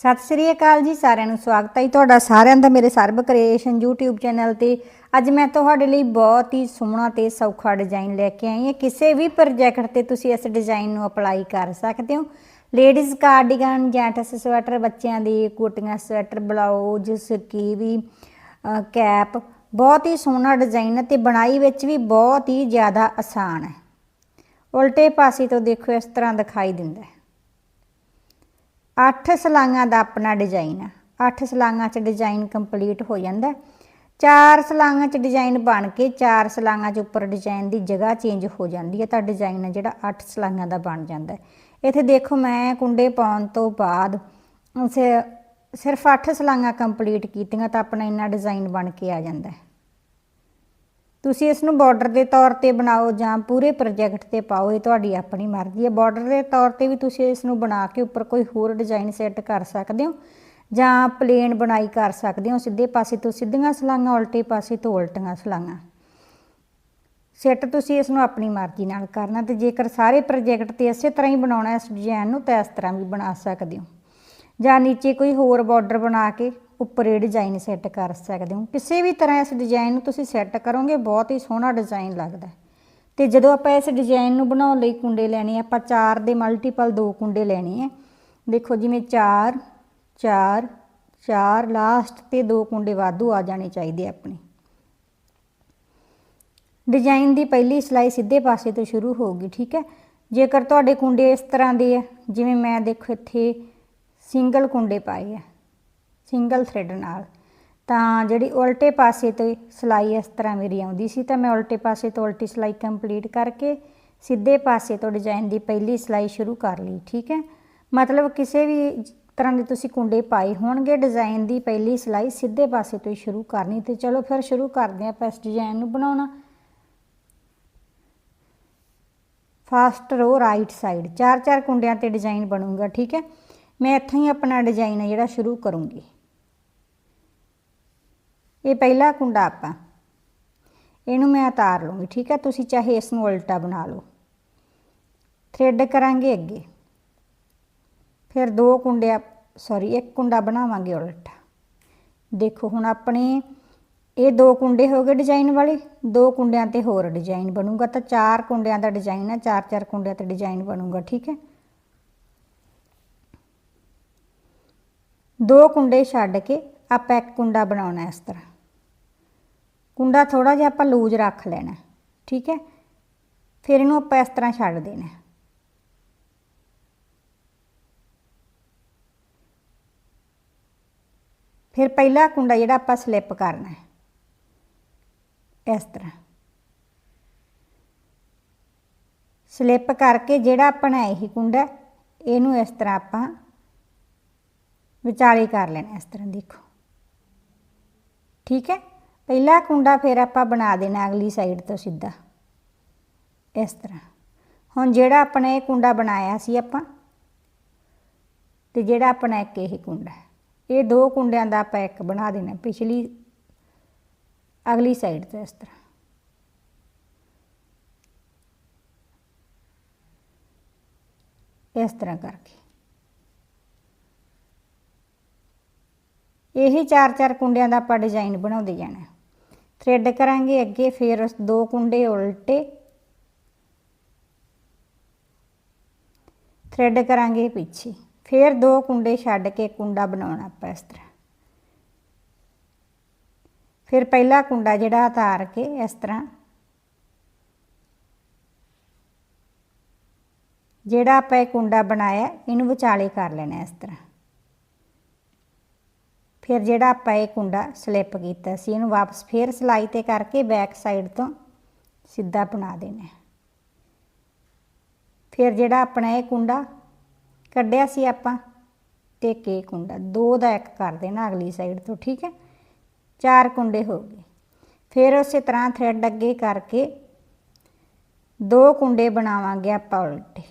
ਸਤਿ ਸ੍ਰੀ ਅਕਾਲ ਜੀ, ਸਾਰਿਆਂ ਨੂੰ ਸਵਾਗਤ ਹੈ ਜੀ ਤੁਹਾਡਾ ਸਾਰਿਆਂ ਦਾ ਮੇਰੇ ਸਰਬ ਕ੍ਰੀਏਸ਼ਨ YouTube ਚੈਨਲ ਤੇ। ਅੱਜ ਮੈਂ ਤੁਹਾਡੇ ਲਈ ਬਹੁਤ ਹੀ ਸੋਹਣਾ ਤੇ ਸੌਖਾ ਡਿਜ਼ਾਈਨ ਲੈ ਕੇ ਆਈ ਹਾਂ। ਕਿਸੇ ਵੀ ਪ੍ਰੋਜੈਕਟ ਤੇ ਤੁਸੀਂ ਇਸ ਡਿਜ਼ਾਈਨ ਨੂੰ ਅਪਲਾਈ ਕਰ ਸਕਦੇ ਹੋ। ਲੇਡੀਜ਼ ਕਾਰਡੀਗਨ ਜੈਂਟਸ ਸਵੈਟਰ ਬੱਚਿਆਂ ਦੀ ਕੋਟੀਆਂ ਸਵੈਟਰ ਬਲਾਊਜ਼ ਸਕੀਵੀ ਕੈਪ ਬਹੁਤ ਹੀ ਸੋਹਣਾ ਡਿਜ਼ਾਈਨ ਹੈ ਤੇ ਬਣਾਈ ਵਿੱਚ ਵੀ ਬਹੁਤ ਹੀ ਜ਼ਿਆਦਾ ਆਸਾਨ ਹੈ। ਉਲਟੇ ਪਾਸੇ ਤੋਂ ਦੇਖੋ ਇਸ ਤਰ੍ਹਾਂ ਦਿਖਾਈ ਦਿੰਦਾ ਹੈ। ਅੱਠ ਸਲਾਈਆਂ ਦਾ ਆਪਣਾ ਡਿਜ਼ਾਈਨ ਆ। ਅੱਠ ਸਲਾਈਆਂ 'ਚ ਡਿਜ਼ਾਈਨ ਕੰਪਲੀਟ ਹੋ ਜਾਂਦਾ ਚਾਰ ਸਲਾਈਆਂ 'ਚ ਡਿਜ਼ਾਈਨ ਬਣ ਕੇ ਚਾਰ ਸਲਾਈਆਂ 'ਚ ਉੱਪਰ ਡਿਜ਼ਾਈਨ ਦੀ ਜਗ੍ਹਾ ਚੇਂਜ ਹੋ ਜਾਂਦੀ ਹੈ। ਤਾਂ ਡਿਜ਼ਾਈਨ ਹੈ ਜਿਹੜਾ ਅੱਠ ਸਲਾਈਆਂ ਦਾ ਬਣ ਜਾਂਦਾ ਇੱਥੇ ਦੇਖੋ ਮੈਂ ਕੁੰਡੇ ਪਾਉਣ ਤੋਂ ਬਾਅਦ ਉਸੇ ਸਿਰਫ ਅੱਠ ਸਲਾਈਆਂ ਕੰਪਲੀਟ ਕੀਤੀਆਂ ਤਾਂ ਆਪਣਾ ਇੰਨਾ ਡਿਜ਼ਾਈਨ ਬਣ ਕੇ ਆ ਜਾਂਦਾ ਤੁਸੀਂ ਇਸ ਨੂੰ ਬਾਰਡਰ ਦੇ ਤੌਰ ਤੇ ਬਣਾਓ ਜਾਂ ਪੂਰੇ ਪ੍ਰੋਜੈਕਟ ਤੇ ਪਾਓ, ਇਹ ਤੁਹਾਡੀ ਆਪਣੀ ਮਰਜ਼ੀ ਹੈ। ਬਾਰਡਰ ਦੇ ਤੌਰ ਤੇ ਵੀ ਤੁਸੀਂ ਇਸ ਨੂੰ ਬਣਾ ਕੇ ਉੱਪਰ ਕੋਈ ਹੋਰ ਡਿਜ਼ਾਈਨ ਸੈੱਟ ਕਰ ਸਕਦੇ ਹੋ ਜਾਂ ਪਲੇਨ ਬਣਾਈ ਕਰ ਸਕਦੇ ਹੋ। ਸਿੱਧੇ ਪਾਸੇ ਤੋਂ ਸਿੱਧੀਆਂ ਸਲਾਈਆਂ ਉਲਟੇ ਪਾਸੇ ਤੋਂ ਉਲਟੀਆਂ ਸਲਾਈਆਂ ਸੈੱਟ ਤੁਸੀਂ ਇਸ ਨੂੰ ਆਪਣੀ ਮਰਜ਼ੀ ਨਾਲ ਕਰਨਾ ਤੇ ਜੇਕਰ ਸਾਰੇ ਪ੍ਰੋਜੈਕਟ ਤੇ ਇਸੇ ਤਰ੍ਹਾਂ ਹੀ ਬਣਾਉਣਾ ਇਸ ਡਿਜ਼ਾਈਨ ਨੂੰ ਤਾਂ ਇਸ ਤਰ੍ਹਾਂ ਵੀ ਬਣਾ ਸਕਦੇ ਹੋ। ਜਾਂ ਨੀਚੇ ਕੋਈ ਹੋਰ ਬਾਰਡਰ ਬਣਾ ਕੇ ਉੱਪਰ ਇਹ ਡਿਜ਼ਾਈਨ ਸੈੱਟ ਕਰ ਸਕਦੇ ਹੋ। ਕਿਸੇ ਵੀ ਤਰ੍ਹਾਂ ਇਸ ਡਿਜ਼ਾਈਨ ਨੂੰ ਤੁਸੀਂ ਸੈੱਟ ਕਰੋਗੇ, ਬਹੁਤ ਹੀ ਸੋਹਣਾ ਡਿਜ਼ਾਈਨ ਲੱਗਦਾ ਹੈ। ਤੇ ਜਦੋਂ ਆਪਾਂ ਇਸ ਡਿਜ਼ਾਈਨ ਨੂੰ ਬਣਾਉਣ ਲਈ ਕੁੰਡੇ ਲੈਣੇ ਆਪਾਂ ਚਾਰ ਦੇ ਮਲਟੀਪਲ ਦੋ ਕੁੰਡੇ ਲੈਣੇ ਆ। ਦੇਖੋ ਜਿਵੇਂ 4 4 4 ਲਾਸਟ ਤੇ ਦੋ ਕੁੰਡੇ ਵਾਧੂ ਆ ਜਾਣੇ ਚਾਹੀਦੇ ਆਪਣੇ। ਡਿਜ਼ਾਈਨ ਦੀ ਪਹਿਲੀ ਸਲਾਈ ਸਿੱਧੇ ਪਾਸੇ ਤੋਂ ਸ਼ੁਰੂ ਹੋਊਗੀ, ਠੀਕ ਹੈ? ਜੇਕਰ ਤੁਹਾਡੇ ਕੁੰਡੇ ਇਸ ਤਰ੍ਹਾਂ ਦੇ ਆ, ਜਿਵੇਂ ਮੈਂ ਦੇਖੋ ਇੱਥੇ ਸਿੰਗਲ ਕੁੰਡੇ ਪਾਏ ਆ। ਸਿੰਗਲ ਥ੍ਰੈਡ ਨਾਲ। ਤਾਂ ਜਿਹੜੀ ਉਲਟੇ ਪਾਸੇ ਤੋਂ ਸਲਾਈ ਇਸ ਤਰ੍ਹਾਂ ਮੇਰੀ ਆਉਂਦੀ ਸੀ, ਤਾਂ ਮੈਂ ਉਲਟੇ ਪਾਸੇ ਤੋਂ ਉਲਟੀ ਸਲਾਈ ਕੰਪਲੀਟ ਕਰਕੇ ਸਿੱਧੇ ਪਾਸੇ ਤੋਂ ਡਿਜ਼ਾਈਨ ਦੀ ਪਹਿਲੀ ਸਲਾਈ ਸ਼ੁਰੂ ਕਰ ਲਈ, ਠੀਕ ਹੈ? ਮਤਲਬ ਕਿਸੇ ਵੀ ਤਰ੍ਹਾਂ ਦੇ ਤੁਸੀਂ ਕੁੰਡੇ ਪਾਏ ਹੋਣਗੇ ਡਿਜ਼ਾਈਨ ਦੀ ਪਹਿਲੀ ਸਲਾਈ ਸਿੱਧੇ ਪਾਸੇ ਤੋਂ ਹੀ ਸ਼ੁਰੂ ਕਰਨੀ। ਤੇ ਚਲੋ ਫਿਰ ਸ਼ੁਰੂ ਕਰਦੇ ਆਪਾਂ ਇਸ ਡਿਜ਼ਾਈਨ ਨੂੰ ਬਣਾਉਣਾ। ਫਸਟ ਰੋ ਰਾਈਟ ਸਾਈਡ ਚਾਰ ਚਾਰ ਕੁੰਡਿਆਂ ਤੇ ਡਿਜ਼ਾਈਨ ਬਣੂਗਾ, ਠੀਕ ਹੈ? ਮੈਂ ਇੱਥੋਂ ਹੀ ਆਪਣਾ ਡਿਜ਼ਾਈਨ ਹੈ ਜਿਹੜਾ ਸ਼ੁਰੂ ਕਰੂੰਗੀ। ਇਹ ਪਹਿਲਾ ਕੁੰਡਾ ਆਪਾਂ। ਇਹਨੂੰ ਮੈਂ ਉਤਾਰ ਲੂੰਗੀ ਠੀਕ ਹੈ ਤੁਸੀਂ ਚਾਹੇ ਇਸ ਨੂੰ ਉਲਟਾ ਬਣਾ ਲਓ। ਥ੍ਰੈਡ ਕਰਾਂਗੇ ਅੱਗੇ। ਫਿਰ ਦੋ ਕੁੰਡੇ ਸੌਰੀ ਇੱਕ ਕੁੰਡਾ ਬਣਾਵਾਂਗੇ ਉਲਟਾ। ਦੇਖੋ, ਹੁਣ ਆਪਣੇ ਇਹ ਦੋ ਕੁੰਡੇ ਹੋ ਗਏ ਡਿਜ਼ਾਈਨ ਵਾਲੇ। ਦੋ ਕੁੰਡਿਆਂ ਤੇ ਹੋਰ ਡਿਜ਼ਾਈਨ ਬਣੂਗਾ ਤਾਂ ਚਾਰ ਕੁੰਡਿਆਂ ਦਾ ਡਿਜ਼ਾਈਨ ਹੈ ਚਾਰ ਚਾਰ ਕੁੰਡਿਆਂ ਤੇ ਡਿਜ਼ਾਈਨ ਬਣੂਗਾ, ਠੀਕ ਹੈ ਦੋ ਕੁੰਡੇ ਛੱਡ ਕੇ ਆਪਾਂ ਇੱਕ ਕੁੰਡਾ ਬਣਾਉਣਾ ਇਸ ਤਰ੍ਹਾਂ। ਕੁੰਡਾ ਥੋੜਾ ਜਿਹਾ ਆਪਾਂ ਲੂਜ਼ ਰੱਖ ਲੈਣਾ, ਠੀਕ ਹੈ? ਫਿਰ ਇਹਨੂੰ ਆਪਾਂ ਇਸ ਤਰ੍ਹਾਂ ਛੱਡ ਦੇਣਾ। ਫਿਰ ਪਹਿਲਾ ਕੁੰਡਾ ਜਿਹੜਾ ਆਪਾਂ ਸਲਿੱਪ ਕਰਨਾ ਹੈ, ਇਸ ਤਰ੍ਹਾਂ। ਸਲਿੱਪ ਕਰਕੇ ਜਿਹੜਾ ਆਪਣਾ ਇਹੀ ਕੁੰਡਾ ਇਹਨੂੰ ਇਸ ਤਰ੍ਹਾਂ ਆਪਾਂ ਵਿਚਾਲੇ ਕਰ ਲੈਣਾ, ਇਸ ਤਰ੍ਹਾਂ ਦੇਖੋ। ਠੀਕ ਹੈ? ਪਹਿਲਾ ਕੁੰਡਾ ਫਿਰ ਆਪਾਂ ਬਣਾ ਦੇਣਾ ਅਗਲੀ ਸਾਈਡ ਤੋਂ ਸਿੱਧਾ। ਇਸ ਤਰ੍ਹਾਂ। ਹੁਣ ਜਿਹੜਾ ਆਪਣਾ ਇਹ ਕੁੰਡਾ ਬਣਾਇਆ ਸੀ ਆਪਾਂ, ਤੇ ਜਿਹੜਾ ਆਪਣਾ ਇੱਕ ਇਹ ਕੁੰਡਾ ਇਹ ਦੋ ਕੁੰਡਿਆਂ ਦਾ ਆਪਾਂ ਇੱਕ ਬਣਾ ਦੇਣਾ ਪਿਛਲੀ, ਅਗਲੀ ਸਾਈਡ ਤੋਂ ਇਸ ਤਰ੍ਹਾਂ। ਇਸ ਤਰ੍ਹਾਂ ਕਰਕੇ। ਇਹੀ ਚਾਰ ਚਾਰ ਕੁੰਡਿਆਂ ਦਾ ਆਪਾਂ ਡਿਜ਼ਾਈਨ ਬਣਾਉਂਦੇ ਜਾਣਾ। ਥ੍ਰੈਡ ਕਰਾਂਗੇ, ਅੱਗੇ ਫਿਰ ਉਸ ਦੋ ਕੁੰਡੇ ਉਲਟੇ। ਥ੍ਰੈਡ ਕਰਾਂਗੇ ਪਿੱਛੇ। ਫਿਰ ਦੋ ਕੁੰਡੇ ਛੱਡ ਕੇ ਕੁੰਡਾ ਬਣਾਉਣਾ ਆਪਾਂ ਇਸ ਤਰ੍ਹਾਂ। ਫਿਰ ਪਹਿਲਾ ਕੁੰਡਾ ਜਿਹੜਾ ਉਤਾਰ ਕੇ ਇਸ ਤਰ੍ਹਾਂ। ਜਿਹੜਾ ਆਪਾਂ ਇਹ ਕੁੰਡਾ ਬਣਾਇਆ, ਇਹਨੂੰ ਵਿਚਾਲੇ ਕਰ ਲੈਣਾ ਇਸ ਤਰ੍ਹਾਂ। ਫਿਰ ਜਿਹੜਾ ਆਪਾਂ ਇਹ ਕੁੰਡਾ ਸਲਿੱਪ ਕੀਤਾ ਸੀ, ਇਹਨੂੰ ਵਾਪਸ ਫੇਰ ਸਲਾਈ ਤੇ ਕਰਕੇ ਬੈਕ ਸਾਈਡ ਤੋਂ ਸਿੱਧਾ ਬਣਾ ਦੇਣਾ ਫਿਰ ਜਿਹੜਾ ਆਪਣਾ ਇਹ ਕੁੰਡਾ ਕੱਢਿਆ ਸੀ ਆਪਾਂ, ਤੇ ਕੇ ਕੁੰਡਾ, ਦੋ ਦਾ ਇੱਕ ਕਰ ਦੇਣਾ ਅਗਲੀ ਸਾਈਡ ਤੋਂ, ਠੀਕ ਹੈ? ਚਾਰ ਕੁੰਡੇ ਹੋ ਗਏ। ਫਿਰ ਉਸੇ ਤਰ੍ਹਾਂ ਥ੍ਰੈਡ ਅੱਗੇ ਕਰਕੇ ਦੋ ਕੁੰਡੇ ਬਣਾਵਾਂਗੇ ਆਪਾਂ ਉਲਟੇ।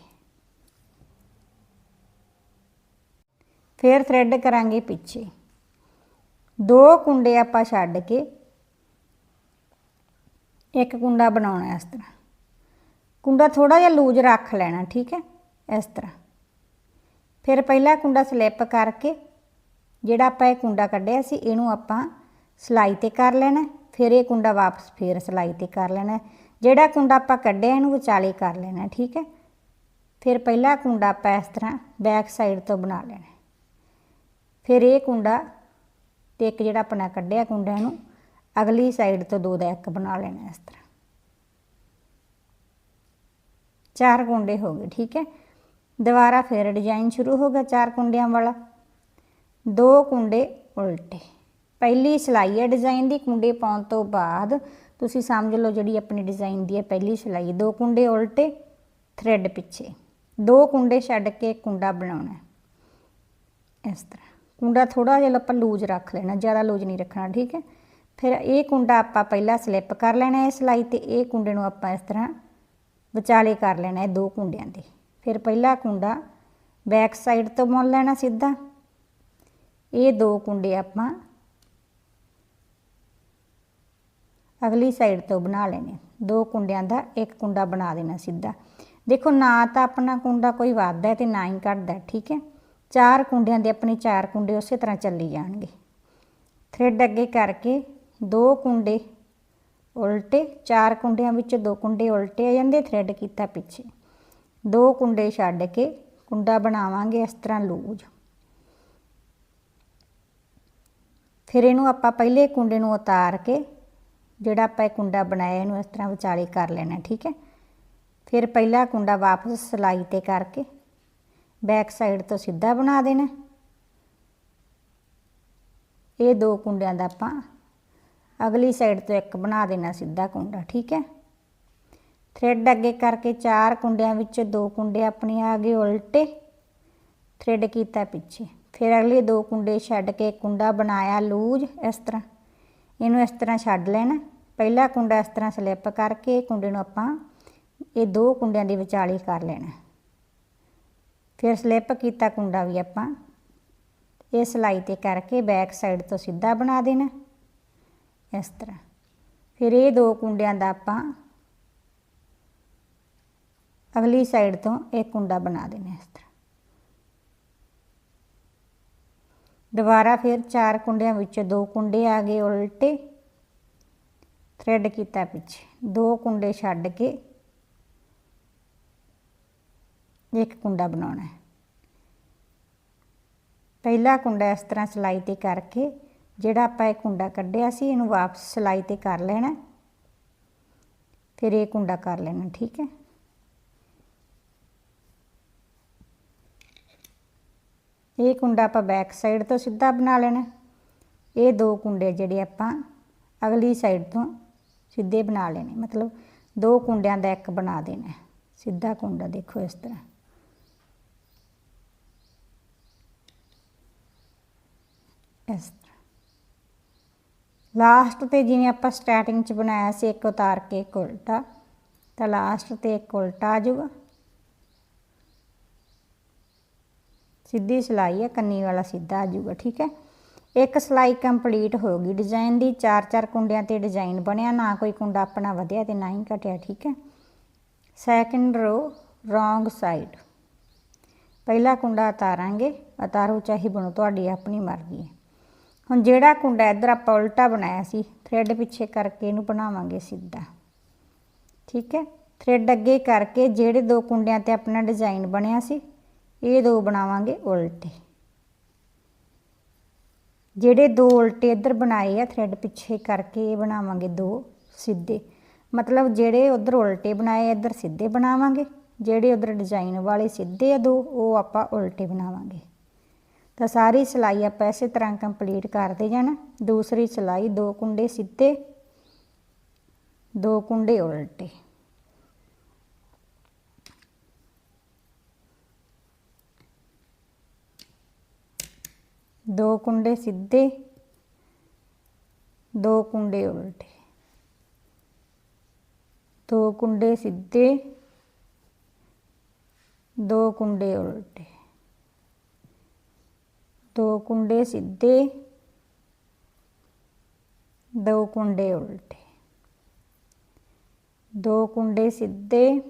ਫਿਰ ਥ੍ਰੈਡ ਕਰਾਂਗੇ ਪਿੱਛੇ। ਦੋ ਕੁੰਡੇ ਆਪਾਂ ਛੱਡ ਕੇ ਇੱਕ ਕੁੰਡਾ ਬਣਾਉਣਾ ਇਸ ਤਰ੍ਹਾਂ। ਕੁੰਡਾ ਥੋੜਾ ਜਿਹਾ ਲੂਜ਼ ਰੱਖ ਲੈਣਾ, ਠੀਕ ਹੈ, ਇਸ ਤਰ੍ਹਾਂ। ਫਿਰ ਪਹਿਲਾ ਕੁੰਡਾ ਸਲਿੱਪ ਕਰਕੇ ਜਿਹੜਾ ਆਪਾਂ ਇਹ ਕੁੰਡਾ ਕੱਢਿਆ ਸੀ, ਇਹਨੂੰ ਆਪਾਂ ਸਲਾਈ ਤੇ ਕਰ ਲੈਣਾ ਫਿਰ ਇਹ ਕੁੰਡਾ ਵਾਪਸ ਫੇਰ ਸਲਾਈ ਤੇ ਕਰ ਲੈਣਾ ਜਿਹੜਾ ਕੁੰਡਾ ਆਪਾਂ ਕੱਢਿਆ, ਇਹਨੂੰ ਵਿਚਾਲੇ ਕਰ ਲੈਣਾ ਠੀਕ ਹੈ। ਫਿਰ ਪਹਿਲਾ ਕੁੰਡਾ ਆਪਾਂ ਇਸ ਤਰ੍ਹਾਂ ਬੈਕ ਸਾਈਡ ਤੋਂ ਬਣਾ ਲੈਣਾ ਫਿਰ ਇਹ ਕੁੰਡਾ ਤੇ ਇੱਕ ਜਿਹੜਾ ਆਪਣਾ ਕੱਢਿਆ ਕੁੰਡਾ ਨੂੰ ਅਗਲੀ ਸਾਈਡ ਤੋਂ ਦੋ ਦਾ ਇੱਕ ਬਣਾ ਲੈਣਾ ਇਸ ਤਰ੍ਹਾਂ। ਚਾਰ ਕੁੰਡੇ ਹੋ ਗਏ, ਠੀਕ ਹੈ? ਦੁਬਾਰਾ ਫਿਰ ਡਿਜ਼ਾਈਨ ਸ਼ੁਰੂ ਹੋ ਗਿਆ ਚਾਰ ਕੁੰਡਿਆਂ ਵਾਲਾ। ਦੋ ਕੁੰਡੇ ਉਲਟੇ। ਪਹਿਲੀ ਸਿਲਾਈ ਹੈ ਡਿਜ਼ਾਈਨ ਦੀ, ਕੁੰਡੇ ਪਾਉਣ ਤੋਂ ਬਾਅਦ ਤੁਸੀਂ ਸਮਝ ਲਓ ਜਿਹੜੀ ਆਪਣੀ ਡਿਜ਼ਾਈਨ ਦੀ ਹੈ ਪਹਿਲੀ ਸਿਲਾਈ। ਦੋ ਕੁੰਡੇ ਉਲਟੇ ਥ੍ਰੈਡ ਪਿੱਛੇ। ਦੋ ਕੁੰਡੇ ਛੱਡ ਕੇ ਕੁੰਡਾ ਬਣਾਉਣਾ ਇਸ ਤਰ੍ਹਾਂ। ਕੁੰਡਾ ਥੋੜਾ ਜਿਹਾ ਆਪਾਂ ਲੂਜ਼ ਰੱਖ ਲੈਣਾ, ਜ਼ਿਆਦਾ ਲੂਜ਼ ਨਹੀਂ ਰੱਖਣਾ, ਠੀਕ ਹੈ? ਫਿਰ ਇਹ ਕੁੰਡਾ ਆਪਾਂ ਪਹਿਲਾਂ ਸਲਿੱਪ ਕਰ ਲੈਣਾ ਹੈ ਸਿਲਾਈ ਤੇ ਇਹ ਕੁੰਡੇ ਨੂੰ ਆਪਾਂ ਇਸ ਤਰ੍ਹਾਂ ਵਿਚਾਲੇ ਕਰ ਲੈਣਾ ਹੈ ਦੋ ਕੁੰਡਿਆਂ ਦੇ। ਫਿਰ ਪਹਿਲਾ ਕੁੰਡਾ ਬੈਕ ਸਾਈਡ ਤੋਂ ਮੁੰਨ ਲੈਣਾ ਸਿੱਧਾ। ਇਹ ਦੋ ਕੁੰਡੇ ਆਪਾਂ ਅਗਲੀ ਸਾਈਡ ਤੋਂ ਬਣਾ ਲੈਣੇ। ਦੋ ਕੁੰਡਿਆਂ ਦਾ ਇੱਕ ਕੁੰਡਾ ਬਣਾ ਦੇਣਾ ਸਿੱਧਾ। ਦੇਖੋ ਨਾ ਤਾਂ ਆਪਣਾ ਕੁੰਡਾ ਕੋਈ ਵੱਧਦਾ ਹੈ ਤੇ ਨਾ ਹੀ ਘਟਦਾ, ਠੀਕ ਹੈ? ਚਾਰ ਕੁੰਡਿਆਂ ਦੇ, ਆਪਣੇ ਚਾਰ ਕੁੰਡੇ ਉਸੇ ਤਰ੍ਹਾਂ ਚੱਲੀ ਜਾਣਗੇ। ਥ੍ਰੈਡ ਅੱਗੇ ਕਰਕੇ ਦੋ ਕੁੰਡੇ ਉਲਟੇ, ਚਾਰ ਕੁੰਡਿਆਂ ਵਿੱਚ ਦੋ ਕੁੰਡੇ ਉਲਟੇ ਆ ਜਾਂਦੇ ਥ੍ਰੈਡ ਕੀਤਾ ਪਿੱਛੇ। ਦੋ ਕੁੰਡੇ ਛੱਡ ਕੇ ਕੁੰਡਾ ਬਣਾਵਾਂਗੇ ਇਸ ਤਰ੍ਹਾਂ ਲੂਜ। ਫਿਰ ਇਹਨੂੰ ਆਪਾਂ ਪਹਿਲੇ ਕੁੰਡੇ ਨੂੰ ਉਤਾਰ ਕੇ, ਜਿਹੜਾ ਆਪਾਂ ਇਹ ਕੁੰਡਾ ਬਣਾਇਆ, ਇਹਨੂੰ ਇਸ ਤਰ੍ਹਾਂ ਵਿਚਾਲੇ ਕਰ ਲੈਣਾ, ਠੀਕ ਹੈ? ਫਿਰ ਪਹਿਲਾ ਕੁੰਡਾ ਵਾਪਸ ਸਲਾਈ ਤੇ ਕਰਕੇ ਬੈਕ ਸਾਈਡ ਤੋਂ ਸਿੱਧਾ ਬਣਾ ਦੇਣਾ। ਇਹ ਦੋ ਕੁੰਡਿਆਂ ਦਾ ਆਪਾਂ ਅਗਲੀ ਸਾਈਡ ਤੋਂ ਇੱਕ ਬਣਾ ਦੇਣਾ ਸਿੱਧਾ ਕੁੰਡਾ, ਠੀਕ ਹੈ। ਥ੍ਰੈਡ ਅੱਗੇ ਕਰਕੇ ਚਾਰ ਕੁੰਡਿਆਂ ਵਿੱਚ ਦੋ ਕੁੰਡੇ ਆਪਣੇ ਆ ਗਏ ਉਲਟੇ। ਥ੍ਰੈਡ ਕੀਤਾ ਪਿੱਛੇ। ਫਿਰ ਅਗਲੇ ਦੋ ਕੁੰਡੇ ਛੱਡ ਕੇ ਕੁੰਡਾ ਬਣਾਇਆ ਲੂਜ, ਇਸ ਤਰ੍ਹਾਂ। ਇਹਨੂੰ ਇਸ ਤਰ੍ਹਾਂ ਛੱਡ ਲੈਣਾ। ਪਹਿਲਾ ਕੁੰਡਾ ਇਸ ਤਰ੍ਹਾਂ ਸਲਿੱਪ ਕਰਕੇ ਕੁੰਡੇ ਨੂੰ ਆਪਾਂ ਇਹ ਦੋ ਕੁੰਡਿਆਂ ਦੇ ਵਿਚਾਲੇ ਕਰ ਲੈਣਾ। ਫਿਰ ਸਲਿੱਪ ਕੀਤਾ ਕੁੰਡਾ ਵੀ ਆਪਾਂ। ਇਹ ਸਲਾਈ ਤੇ ਕਰਕੇ ਬੈਕ ਸਾਈਡ ਤੋਂ ਸਿੱਧਾ ਬਣਾ ਦੇਣਾ। ਇਸ ਤਰ੍ਹਾਂ। ਫਿਰ ਇਹ ਦੋ ਕੁੰਡਿਆਂ ਦਾ ਆਪਾਂ ਅਗਲੀ ਸਾਈਡ ਤੋਂ ਇਹ ਕੁੰਡਾ ਬਣਾ ਦੇਣਾ ਇਸ ਤਰ੍ਹਾਂ। ਦੁਬਾਰਾ ਫਿਰ ਚਾਰ ਕੁੰਡਿਆਂ ਵਿੱਚ ਦੋ ਕੁੰਡੇ ਆ ਗਏ ਉਲਟੇ। ਥ੍ਰੈਡ ਕੀਤਾ ਪਿੱਛੇ। ਦੋ ਕੁੰਡੇ ਛੱਡ ਕੇ ਇੱਕ ਕੁੰਡਾ ਬਣਾਉਣਾ ਹੈ। ਪਹਿਲਾ ਕੁੰਡਾ ਇਸ ਤਰ੍ਹਾਂ ਸਲਾਈ ਤੇ ਕਰਕੇ ਜਿਹੜਾ ਆਪਾਂ ਇਹ ਕੁੰਡਾ ਕੱਢਿਆ ਸੀ, ਇਹਨੂੰ ਵਾਪਸ ਸਲਾਈ ਤੇ ਕਰ ਲੈਣਾ ਫਿਰ ਇਹ ਕੁੰਡਾ ਕਰ ਲੈਣਾ, ਠੀਕ ਹੈ। ਇਹ ਕੁੰਡਾ ਆਪਾਂ ਬੈਕ ਸਾਈਡ ਤੋਂ ਸਿੱਧਾ ਬਣਾ ਲੈਣਾ ਇਹ ਦੋ ਕੁੰਡੇ ਜਿਹੜੇ ਆਪਾਂ ਅਗਲੀ ਸਾਈਡ ਤੋਂ ਸਿੱਧੇ ਬਣਾ ਲੈਣੇ, ਮਤਲਬ ਦੋ ਕੁੰਡਿਆਂ ਦਾ ਇੱਕ ਬਣਾ ਦੇਣਾ ਸਿੱਧਾ ਕੁੰਡਾ ਦੇਖੋ ਇਸ ਤਰ੍ਹਾਂ। ਇਸ ਤਰ੍ਹਾਂ। ਲਾਸਟ ਤੇ ਜਿਵੇਂ ਆਪਾਂ ਸਟਾਰਟਿੰਗ ਚ ਬਣਾਇਆ ਸੀ, ਇੱਕ ਉਤਾਰ ਕੇ, ਇੱਕ ਉਲਟਾ। ਤਾਂ ਲਾਸਟ ਤੇ ਇੱਕ ਉਲਟਾ ਆ ਜਾਊਗਾ। ਸਿੱਧੀ ਸਿਲਾਈ ਹੈ ਕੰਨੀ ਵਾਲਾ ਸਿੱਧਾ ਆ ਜਾਊਗਾ, ਠੀਕ ਹੈ? ਇੱਕ ਸਿਲਾਈ ਕੰਪਲੀਟ ਹੋ ਗਈ ਡਿਜ਼ਾਈਨ ਦੀ। ਚਾਰ ਚਾਰ ਕੁੰਡਿਆਂ ਤੇ ਡਿਜ਼ਾਈਨ ਬਣਿਆ, ਨਾ ਕੋਈ ਕੁੰਡਾ ਆਪਣਾ ਵਧਿਆ ਤੇ ਨਾ ਹੀ ਘਟਿਆ, ਠੀਕ ਹੈ? ਸੈਕੰਡ ਰੋ ਰੋਂਗ ਸਾਈਡ ਪਹਿਲਾ ਕੁੰਡਾ ਉਤਾਰਾਂਗੇ, ਉਤਾਰੋ, ਚਾਹੇ ਬਣੋ, ਤੁਹਾਡੀ ਆਪਣੀ ਮਰਜ਼ੀ ਹੈ। ਹੁਣ ਜਿਹੜਾ ਕੁੰਡਾ ਇੱਧਰ ਆਪਾਂ ਉਲਟਾ ਬਣਾਇਆ ਸੀ ਥ੍ਰੈਡ ਪਿੱਛੇ ਕਰਕੇ ਇਹਨੂੰ ਬਣਾਵਾਂਗੇ ਸਿੱਧਾ। ਠੀਕ ਹੈ? ਥ੍ਰੈਡ ਅੱਗੇ ਕਰਕੇ ਜਿਹੜੇ ਦੋ ਕੁੰਡਿਆਂ ਤੇ ਆਪਣਾ ਡਿਜ਼ਾਈਨ ਬਣਿਆ ਸੀ, ਇਹ ਦੋ ਬਣਾਵਾਂਗੇ ਉਲਟੇ। ਜਿਹੜੇ ਦੋ ਉਲਟੇ ਇੱਧਰ ਬਣਾਏ ਆ ਥ੍ਰੈਡ ਪਿੱਛੇ ਕਰਕੇ ਇਹ ਬਣਾਵਾਂਗੇ ਦੋ ਸਿੱਧੇ। ਮਤਲਬ ਜਿਹੜੇ ਉਧਰ ਉਲਟੇ ਬਣਾਏ ਇੱਧਰ ਸਿੱਧੇ ਬਣਾਵਾਂਗੇ। ਜਿਹੜੇ ਉਧਰ ਡਿਜ਼ਾਈਨ ਵਾਲੇ ਸਿੱਧੇ ਆ ਦੋ, ਉਹ ਆਪਾਂ ਉਲਟੇ ਬਣਾਵਾਂਗੇ। ਤਾਂ ਸਾਰੀ ਸਿਲਾਈ ਆਪਾਂ ਇਸੇ ਤਰ੍ਹਾਂ ਕੰਪਲੀਟ ਕਰਦੇ ਜਾਣਾ ਦੂਸਰੀ ਸਿਲਾਈ ਦੋ ਕੁੰਡੇ ਸਿੱਧੇ, ਦੋ ਕੁੰਡੇ ਉਲਟੇ। ਦੋ ਕੁੰਡੇ ਸਿੱਧੇ, ਦੋ ਕੁੰਡੇ ਉਲਟੇ। ਦੋ ਕੁੰਡੇ ਸਿੱਧੇ, ਦੋ ਕੁੰਡੇ ਉਲਟੇ। ਦੋ ਕੁੰਡੇ ਸਿੱਧੇ, ਦੋ ਕੁੰਡੇ ਉਲਟੇ। ਦੋ ਕੁੰਡੇ ਸਿੱਧੇ,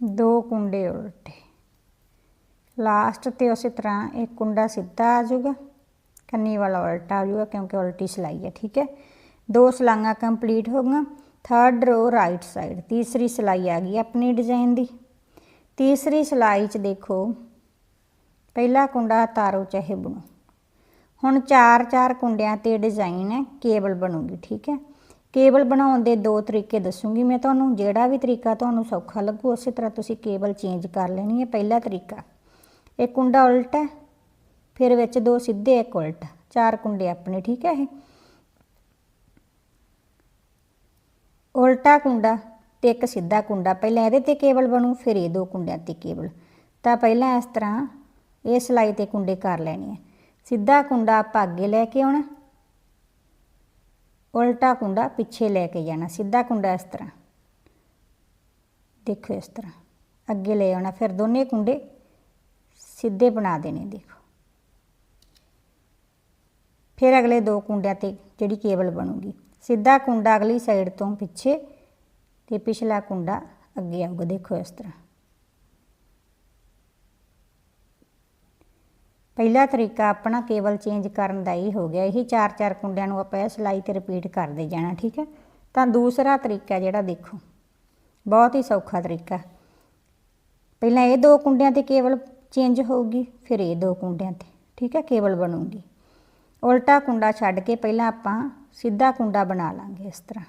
ਦੋ ਕੁੰਡੇ ਉਲਟੇ। ਲਾਸਟ ਤੇ ਉਸੇ ਤਰ੍ਹਾਂ ਇੱਕ ਕੁੰਡਾ ਸਿੱਧਾ ਆ ਜਾਊਗਾ, ਕੰਨੀ ਵਾਲਾ ਉਲਟਾ ਆ ਜਾਊਗਾ ਕਿਉਂਕਿ ਉਲਟੀ ਸਿਲਾਈ ਹੈ ਠੀਕ ਹੈ? ਦੋ ਸਲਾਈਆਂ ਕੰਪਲੀਟ ਹੋ ਗਈਆਂ। ਥਰਡ ਰੋ ਰਾਈਟ ਸਾਈਡ ਤੀਸਰੀ ਸਿਲਾਈ ਆ ਗਈ ਆਪਣੀ ਡਿਜ਼ਾਈਨ ਦੀ। ਤੀਸਰੀ ਸਿਲਾਈ 'ਚ ਦੇਖੋ। ਪਹਿਲਾ ਕੁੰਡਾ ਤਾਰੋ ਚਾਹੇ ਬਣੋ। ਹੁਣ ਚਾਰ ਚਾਰ ਕੁੰਡਿਆਂ ਤੇ ਡਿਜ਼ਾਈਨ ਹੈ ਕੇਬਲ ਬਣੂਗੀ, ਠੀਕ ਹੈ? ਕੇਬਲ ਬਣਾਉਣ ਦੇ ਦੋ ਤਰੀਕੇ ਦੱਸੂਗੀ ਮੈਂ ਤੁਹਾਨੂੰ। ਜਿਹੜਾ ਵੀ ਤਰੀਕਾ ਤੁਹਾਨੂੰ ਸੌਖਾ ਲੱਗੂ, ਉਸੇ ਤਰ੍ਹਾਂ ਤੁਸੀਂ ਕੇਬਲ ਚੇਂਜ ਕਰ ਲੈਣੀ ਹੈ। ਪਹਿਲਾ ਤਰੀਕਾ ਇੱਕ ਕੁੰਡਾ ਉਲਟਾ ਫਿਰ ਵਿੱਚ ਦੋ ਸਿੱਧੇ, ਇੱਕ ਉਲਟਾ। ਚਾਰ ਕੁੰਡੇ ਆਪਣੇ, ਠੀਕ ਹੈ ਇਹ? ਉਲਟਾ ਕੁੰਡਾ ਤੇ ਇੱਕ ਸਿੱਧਾ ਕੁੰਡਾ ਪਹਿਲਾਂ ਇਹਦੇ ਤੇ ਕੇਬਲ ਬਣੂ, ਫਿਰ ਇਹ ਦੋ ਕੁੰਡਿਆਂ ਤੇ ਕੇਬਲ। ਤਾਂ ਪਹਿਲਾਂ ਇਸ ਤਰ੍ਹਾਂ ਇਹ ਸਲਾਈ ਤੇ ਕੁੰਡੇ ਕਰ ਲੈਣੇ ਆ। ਸਿੱਧਾ ਕੁੰਡਾ ਆਪਾਂ ਅੱਗੇ ਲੈ ਕੇ ਆਉਣਾ, ਉਲਟਾ ਕੁੰਡਾ ਪਿੱਛੇ ਲੈ ਕੇ ਜਾਣਾ, ਸਿੱਧਾ ਕੁੰਡਾ ਇਸ ਤਰ੍ਹਾਂ। ਦੇਖੋ ਇਸ ਤਰ੍ਹਾਂ, ਅੱਗੇ ਲੈ ਆਉਣਾ, ਫਿਰ ਦੋਨੇ ਕੁੰਡੇ ਸਿੱਧੇ ਬਣਾ ਦੇਣੇ, ਦੇਖੋ। ਫਿਰ ਅਗਲੇ ਦੋ ਕੁੰਡਿਆਂ ਤੇ ਜਿਹੜੀ ਕੇਬਲ ਬਣੂਗੀ। ਸਿੱਧਾ ਕੁੰਡਾ ਅਗਲੀ ਸਾਈਡ ਤੋਂ ਪਿੱਛੇ ਤੇ ਪਿਛਲਾ ਕੁੰਡਾ ਅੱਗੇ ਆਊਗਾ। ਦੇਖੋ ਇਸ ਤਰ੍ਹਾਂ। ਪਹਿਲਾ ਤਰੀਕਾ ਆਪਣਾ ਕੇਬਲ ਚੇਂਜ ਕਰਨ ਦਾ ਹੀ ਹੋ ਗਿਆ। ਇਹੀ ਚਾਰ ਚਾਰ ਕੁੰਡਿਆਂ ਨੂੰ ਆਪਾਂ ਇਹ ਸਿਲਾਈ ਤੇ ਰਿਪੀਟ ਕਰਦੇ ਜਾਣਾ, ਠੀਕ ਹੈ? ਤਾਂ ਦੂਸਰਾ ਤਰੀਕਾ ਜਿਹੜਾ ਦੇਖੋ, ਬਹੁਤ ਹੀ ਸੌਖਾ ਤਰੀਕਾ। ਪਹਿਲਾਂ ਇਹ ਦੋ ਕੁੰਡਿਆਂ ਤੇ ਕੇਬਲ ਚੇਂਜ ਹੋਊਗੀ, ਫਿਰ ਇਹ ਦੋ ਕੁੰਡਿਆਂ ਤੇ, ਠੀਕ ਹੈ? ਕੇਬਲ ਬਣੂਗੀ। ਉਲਟਾ ਕੁੰਡਾ ਛੱਡ ਕੇ ਪਹਿਲਾਂ ਆਪਾਂ ਸਿੱਧਾ ਕੁੰਡਾ ਬਣਾ ਲਾਂਗੇ ਇਸ ਤਰ੍ਹਾਂ।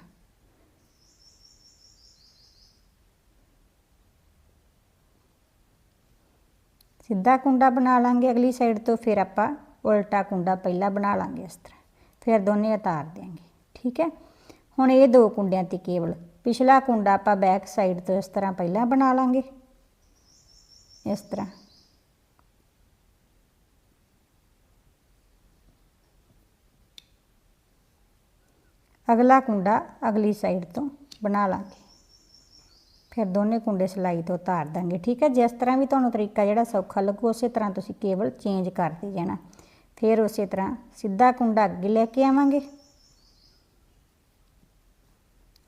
ਸਿੱਧਾ ਕੁੰਡਾ ਬਣਾ ਲਾਂਗੇ, ਅਗਲੀ ਸਾਈਡ ਤੋਂ ਫਿਰ ਆਪਾਂ ਉਲਟਾ ਕੁੰਡਾ ਪਹਿਲਾਂ ਬਣਾ ਲਾਂਗੇ ਇਸ ਤਰ੍ਹਾਂ। ਫਿਰ ਦੋਨੇ ਉਤਾਰ ਦਿਆਂਗੇ, ਠੀਕ ਹੈ? ਹੁਣ ਇਹ ਦੋ ਕੁੰਡਿਆਂ ਤੇ ਕੇਵਲ ਪਿਛਲਾ ਕੁੰਡਾ ਆਪਾਂ ਬੈਕ ਸਾਈਡ ਤੋਂ ਇਸ ਤਰ੍ਹਾਂ ਪਹਿਲਾਂ ਬਣਾ ਲਾਂਗੇ। ਇਸ ਤਰ੍ਹਾਂ। ਅਗਲਾ ਕੁੰਡਾ ਅਗਲੀ ਸਾਈਡ ਤੋਂ ਬਣਾ ਲਾਂਗੇ। ਫਿਰ ਦੋਨੇ ਕੁੰਡੇ ਸਿਲਾਈ ਤੋਂ ਉਤਾਰ ਦਾਂਗੇ, ਠੀਕ ਹੈ? ਜਿਸ ਤਰ੍ਹਾਂ ਵੀ ਤੁਹਾਨੂੰ ਤਰੀਕਾ ਜਿਹੜਾ ਸੌਖਾ ਲੱਗੂ, ਉਸੇ ਤਰ੍ਹਾਂ ਤੁਸੀਂ ਕੇਵਲ ਚੇਂਜ ਕਰਦੇ ਜਾਣਾ। ਫਿਰ ਉਸੇ ਤਰ੍ਹਾਂ ਸਿੱਧਾ ਕੁੰਡਾ ਅੱਗੇ ਲੈ ਕੇ ਆਵਾਂਗੇ।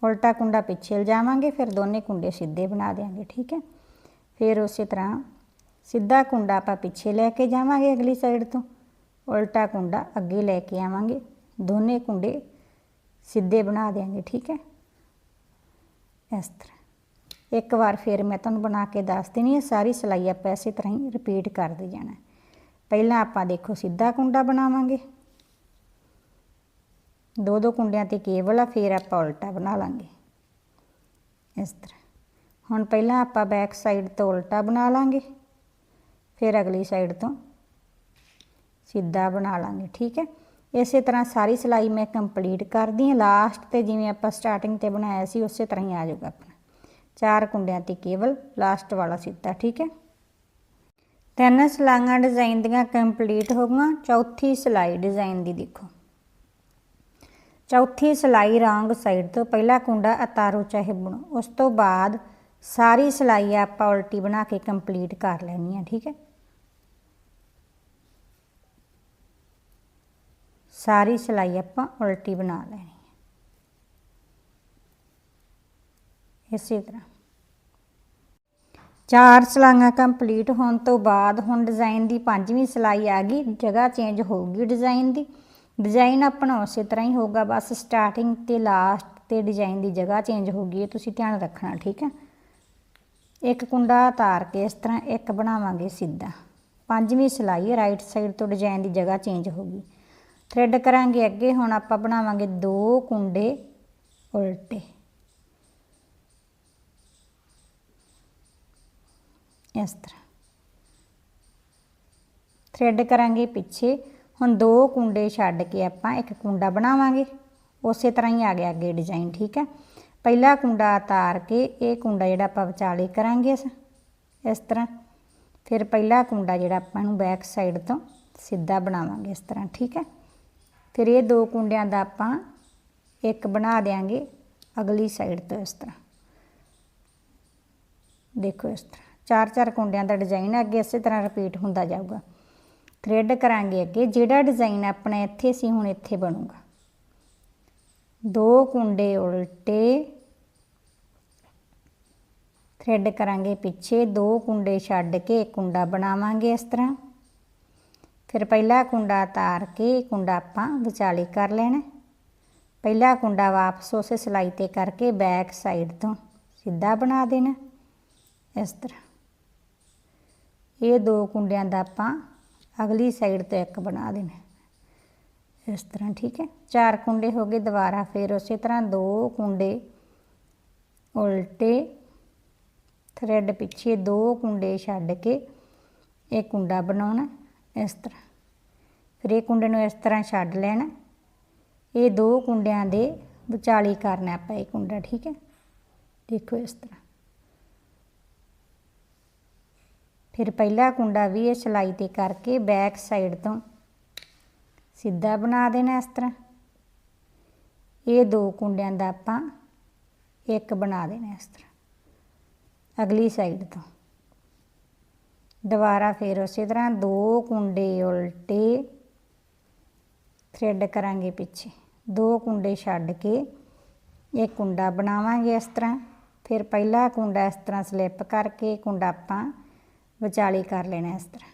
ਉਲਟਾ ਕੁੰਡਾ ਪਿੱਛੇ ਲਿਜਾਵਾਂਗੇ, ਫਿਰ ਦੋਨੇ ਕੁੰਡੇ ਸਿੱਧੇ ਬਣਾ ਦੇਾਂਗੇ ਠੀਕ ਹੈ? ਫਿਰ ਉਸੇ ਤਰ੍ਹਾਂ ਸਿੱਧਾ ਕੁੰਡਾ ਆਪਾਂ ਪਿੱਛੇ ਲੈ ਕੇ ਜਾਵਾਂਗੇ ਅਗਲੀ ਸਾਈਡ ਤੋਂ। ਉਲਟਾ ਕੁੰਡਾ ਅੱਗੇ ਲੈ ਕੇ ਆਵਾਂਗੇ। ਦੋਨੇ ਕੁੰਡੇ ਸਿੱਧੇ ਬਣਾ ਦੇਾਂਗੇ ਠੀਕ ਹੈ? ਇਸ ਤਰ੍ਹਾਂ। ਇੱਕ ਵਾਰ ਫਿਰ ਮੈਂ ਤੁਹਾਨੂੰ ਬਣਾ ਕੇ ਦੱਸ ਦੇਣੀ ਹੈ ਸਾਰੀ ਸਿਲਾਈ ਆਪਾਂ ਇਸੇ ਤਰ੍ਹਾਂ ਹੀ ਰਿਪੀਟ ਕਰਦੇ ਜਾਣਾ ਪਹਿਲਾਂ ਆਪਾਂ ਦੇਖੋ ਸਿੱਧਾ ਕੁੰਡਾ ਬਣਾਵਾਂਗੇ ਦੋ ਦੋ ਕੁੰਡਿਆਂ ਤੇ ਕੇਵਲ ਆ ਫਿਰ ਆਪਾਂ ਉਲਟਾ ਬਣਾ ਲਾਂਗੇ ਇਸ ਤਰ੍ਹਾਂ ਹੁਣ ਪਹਿਲਾਂ ਆਪਾਂ ਬੈਕ ਸਾਈਡ ਤੋਂ ਉਲਟਾ ਬਣਾ ਲਾਂਗੇ ਫਿਰ ਅਗਲੀ ਸਾਈਡ ਤੋਂ ਸਿੱਧਾ ਬਣਾ ਲਾਂਗੇ ਠੀਕ ਹੈ ਇਸੇ ਤਰ੍ਹਾਂ ਸਾਰੀ ਸਿਲਾਈ ਮੈਂ ਕੰਪਲੀਟ ਕਰਦੀ ਹਾਂ ਲਾਸਟ ਤੇ ਜਿਵੇਂ ਆਪਾਂ ਸਟਾਰਟਿੰਗ ਤੇ ਬਣਾਇਆ ਸੀ ਉਸੇ ਤਰ੍ਹਾਂ ਹੀ ਆ ਜਾਊਗਾ ਆਪਣਾ ਚਾਰ ਕੁੰਡਿਆਂ ਤੇ ਕੇਵਲ ਲਾਸਟ ਵਾਲਾ ਸਿੱਧਾ, ਠੀਕ ਹੈ? ਤਿੰਨ ਸਲਾਈਆਂ ਡਿਜ਼ਾਈਨ ਦੀਆਂ ਕੰਪਲੀਟ ਹੋ ਗਈਆਂ, ਚੌਥੀ ਸਿਲਾਈ ਡਿਜ਼ਾਈਨ ਦੀ ਦੇਖੋ। ਚੌਥੀ ਸਿਲਾਈ ਰੌਂਗ ਸਾਈਡ ਤੋਂ ਪਹਿਲਾ ਕੁੰਡਾ ਉਤਾਰੋ ਚਾਹੇ ਬੁਣੋ, ਉਸ ਤੋਂ ਬਾਅਦ ਸਾਰੀ ਸਿਲਾਈ ਆਪਾਂ ਉਲਟੀ ਬਣਾ ਕੇ ਕੰਪਲੀਟ ਕਰ ਲੈਣੀ ਹੈ, ਠੀਕ ਹੈ? ਸਾਰੀ ਸਿਲਾਈ ਆਪਾਂ ਉਲਟੀ ਬਣਾ ਲੈਣੀ ਹੈ ਇਸੇ ਤਰ੍ਹਾਂ। ਚਾਰ ਸਲਾਈਆਂ ਕੰਪਲੀਟ ਹੋਣ ਤੋਂ ਬਾਅਦ ਹੁਣ ਡਿਜ਼ਾਈਨ ਦੀ ਪੰਜਵੀਂ ਸਿਲਾਈ ਆ ਗਈ, ਜਗ੍ਹਾ ਚੇਂਜ ਹੋਊਗੀ ਡਿਜ਼ਾਈਨ ਦੀ। ਡਿਜ਼ਾਈਨ ਆਪਣਾ ਉਸੇ ਤਰ੍ਹਾਂ ਹੀ ਹੋਊਗਾ, ਬਸ ਸਟਾਰਟਿੰਗ ਤੇ ਲਾਸਟ ਤੇ ਡਿਜ਼ਾਈਨ ਦੀ ਜਗ੍ਹਾ ਚੇਂਜ ਹੋ ਗਈ ਤੁਸੀਂ ਧਿਆਨ ਰੱਖਣਾ, ਠੀਕ ਹੈ? ਇੱਕ ਕੁੰਡਾ ਤਾਰ ਕੇ ਇਸ ਤਰ੍ਹਾਂ ਇੱਕ ਬਣਾਵਾਂਗੇ ਸਿੱਧਾ। ਪੰਜਵੀਂ ਸਿਲਾਈ ਰਾਈਟ ਸਾਈਡ ਤੋਂ ਡਿਜ਼ਾਈਨ ਦੀ ਜਗ੍ਹਾ ਚੇਂਜ ਹੋ ਗਈ ਥ੍ਰੈਡ ਕਰਾਂਗੇ ਅੱਗੇ, ਹੁਣ ਆਪਾਂ ਬਣਾਵਾਂਗੇ ਦੋ ਕੁੰਡੇ ਉਲਟੇ। ਇਸ ਤਰ੍ਹਾਂ। ਥ੍ਰੈਡ ਕਰਾਂਗੇ ਪਿੱਛੇ। ਹੁਣ ਦੋ ਕੁੰਡੇ ਛੱਡ ਕੇ ਆਪਾਂ ਇੱਕ ਕੁੰਡਾ ਬਣਾਵਾਂਗੇ। ਉਸੇ ਤਰ੍ਹਾਂ ਹੀ ਆ ਗਿਆ ਅੱਗੇ ਡਿਜ਼ਾਈਨ ਠੀਕ ਹੈ? ਪਹਿਲਾ ਕੁੰਡਾ ਤਾਰ ਕੇ ਇਹ ਕੁੰਡਾ ਜਿਹੜਾ ਆਪਾਂ ਵਿਚਾਲੇ ਕਰਾਂਗੇ ਇਸ ਇਸ ਤਰ੍ਹਾਂ। ਫਿਰ ਪਹਿਲਾ ਕੁੰਡਾ ਜਿਹੜਾ ਆਪਾਂ ਨੂੰ ਬੈਕ ਸਾਈਡ ਤੋਂ ਸਿੱਧਾ ਬਣਾਵਾਂਗੇ ਇਸ ਤਰ੍ਹਾਂ, ਠੀਕ ਹੈ? ਫਿਰ ਇਹ ਦੋ ਕੁੰਡਿਆਂ ਦਾ ਆਪਾਂ ਇੱਕ ਬਣਾ ਦੇਾਂਗੇ ਅਗਲੀ ਸਾਈਡ ਤੋਂ ਇਸ ਤਰ੍ਹਾਂ। ਦੇਖੋ ਇਸ ਤਰ੍ਹਾਂ। ਚਾਰ ਚਾਰ ਕੁੰਡਿਆਂ ਦਾ ਡਿਜ਼ਾਈਨ ਅੱਗੇ ਇਸੇ ਤਰ੍ਹਾਂ ਰਿਪੀਟ ਹੁੰਦਾ ਜਾਊਗਾ। ਥ੍ਰੈਡ ਕਰਾਂਗੇ ਅੱਗੇ, ਜਿਹੜਾ ਡਿਜ਼ਾਈਨ ਆਪਣਾ ਇੱਥੇ ਸੀ, ਹੁਣ ਇੱਥੇ ਬਣੂਗਾ। ਦੋ ਕੁੰਡੇ ਉਲਟੇ। ਥ੍ਰੈਡ ਕਰਾਂਗੇ ਪਿੱਛੇ, ਦੋ ਕੁੰਡੇ ਛੱਡ ਕੇ ਕੁੰਡਾ ਬਣਾਵਾਂਗੇ ਇਸ ਤਰ੍ਹਾਂ। ਫਿਰ ਪਹਿਲਾ ਕੁੰਡਾ ਤਾਰ ਕੇ ਕੁੰਡਾ ਆਪਾਂ ਵਿਚਾਲੇ ਕਰ ਲੈਣਾ। ਪਹਿਲਾ ਕੁੰਡਾ ਵਾਪਸ ਉਸੇ ਸਿਲਾਈ ਤੇ ਕਰਕੇ ਬੈਕ ਸਾਈਡ ਤੋਂ ਸਿੱਧਾ ਬਣਾ ਦੇਣਾ, ਇਸ ਤਰ੍ਹਾਂ। ਇਹ ਦੋ ਕੁੰਡਿਆਂ ਦਾ ਆਪਾਂ ਅਗਲੀ ਸਾਈਡ ਤੋਂ ਇੱਕ ਬਣਾ ਦੇਣਾ। ਇਸ ਤਰ੍ਹਾਂ ਠੀਕ ਹੈ। ਚਾਰ ਕੁੰਡੇ ਹੋ ਗਏ ਦੁਬਾਰਾ ਫਿਰ ਉਸੇ ਤਰ੍ਹਾਂ ਦੋ ਕੁੰਡੇ ਉਲਟੇ ਥਰੈਡ ਪਿੱਛੇ ਦੋ ਕੁੰਡੇ ਛੱਡ ਕੇ ਇਹ ਕੁੰਡਾ ਬਣਾਉਣਾ ਇਸ ਤਰ੍ਹਾਂ। ਫਿਰ ਇਹ ਕੁੰਡੇ ਨੂੰ ਇਸ ਤਰ੍ਹਾਂ ਛੱਡ ਲੈਣਾ। ਇਹ ਦੋ ਕੁੰਡਿਆਂ ਦੇ ਵਿਚਾਲੀ ਕਰਨਾ ਆਪਾਂ ਇਹ ਕੁੰਡਾ, ਠੀਕ ਹੈ। ਦੇਖੋ ਇਸ ਤਰ੍ਹਾਂ। ਫਿਰ ਪਹਿਲਾ ਕੁੰਡਾ ਵੀ ਇਹ ਸਿਲਾਈ ਤੇ ਕਰਕੇ ਬੈਕ ਸਾਈਡ ਤੋਂ ਸਿੱਧਾ ਬਣਾ ਦੇਣਾ ਇਸ ਤਰ੍ਹਾਂ। ਇਹ ਦੋ ਕੁੰਡਿਆਂ ਦਾ ਆਪਾਂ ਇੱਕ ਬਣਾ ਦੇਣਾ ਇਸ ਤਰ੍ਹਾਂ, ਅਗਲੀ ਸਾਈਡ ਤੋਂ। ਦੁਬਾਰਾ ਫਿਰ ਉਸੇ ਤਰ੍ਹਾਂ ਦੋ ਕੁੰਡੇ ਉਲਟੇ ਥ੍ਰੈਡ ਕਰਾਂਗੇ ਪਿੱਛੇ। ਦੋ ਕੁੰਡੇ ਛੱਡ ਕੇ ਇਹ ਕੁੰਡਾ ਬਣਾਵਾਂਗੇ ਇਸ ਤਰ੍ਹਾਂ। ਫਿਰ ਪਹਿਲਾ ਕੁੰਡਾ ਇਸ ਤਰ੍ਹਾਂ ਸਲਿੱਪ ਕਰਕੇ ਕੁੰਡਾ ਆਪਾਂ ਵਿਚਾਲੇ ਕਰ ਲੈਣਾ ਇਸ ਤਰ੍ਹਾਂ।